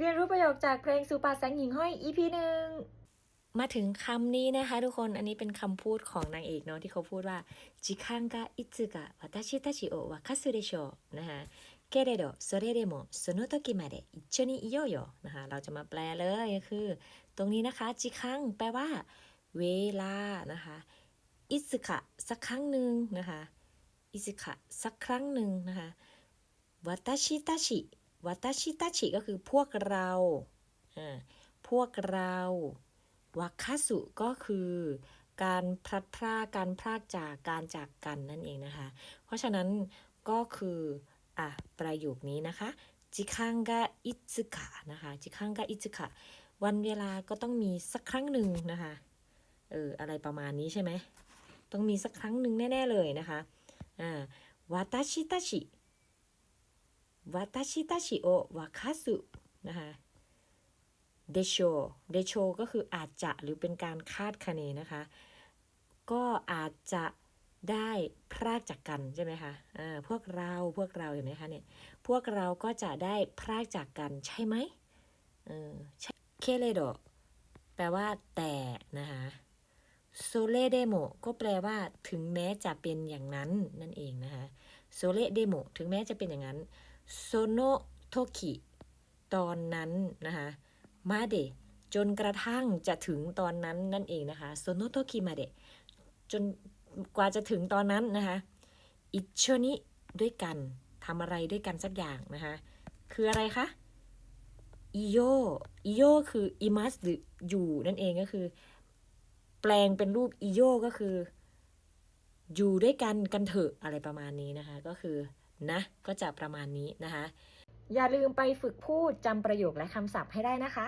เรียนรู้ประโยคจากเพลงสุปาแสงหญิงห้อย EP หนึ่งมาถึงคำนี้นะคะทุกคน อันนี้เป็นคำพูดของนางเอกเนาะที่เขาพูดว่าจิคังกะอิซึกะวาตาชิตาชิโอวาคัสุเดโชนะคะเคเรโดโซเรเดโมโซโนโตกิมาเดอิชนิอิโยโยนะคะเราจะมาแปลเลยคือ ตรงนี้นะคะจิคังแปลว่า เวลานะคะอิซึกะสักครั้งหนึ่งนะคะอิซึกะสักครั้งหนึ่งนะคะวาตาชิตาชิ วัตชิตาชิก็คือพวกเราพวกเราวาคสุก็คือการพลัดพรากการพรากจากการจากกันนั่นเองนะคะ เพราะฉะนั้นก็คืออะประโยคนี้นะคะจิคังกะอิสึกะนะคะจิคังกะอิสึกะวันเวลาก็ต้องมีสักครั้งหนึ่งนะคะเอออะไรประมาณนี้ใช่ไหมต้องมีสักครั้งหนึ่งแน่ ๆ เลยนะคะอ่าวาตาชิตาชิ วาตชิตาชิโอวาคาสุนะคะเดโชเดโชก็คืออาจจะหรือเป็นการคาดคะเนนะคะ ก็อาจจะได้พรากจากกันใช่ไหมคะอ่าพวกเราพวกเราเห็นไหมคะเนี่ย พวกเราก็จะได้พรากจากกันใช่ไหมเออใช่เคเลโดแปลว่าแต่นะคะโซเลเดโมก็แปลว่าถึงแม้จะเป็นอย่างนั้นนั่นเองนะคะโซเลเดโมถึงแม้จะเป็นอย่างนั้น โซโนโทคิตอนนั้นนะคะมาเดจนกระทั่งจะถึงตอนนั้นนั่นเองนะคะโซโนโทคิมาเดจนกว่าจะถึงตอนนั้นนะคะอิชนิด้วยกันทำอะไรด้วยกันสักอย่างนะคะคืออะไรคะอิโยอิโยคืออิมัสหรืออยู่นั่นเองก็คือ แปลงเป็นรูปอิโยก็คือ อยู่ด้วยกันกันเถอะอะไรประมาณนี้นะคะ ก็คือ นะก็จะประมาณนี้นะคะ อย่าลืมไปฝึกพูดจำประโยคและคำศัพท์ให้ได้นะคะ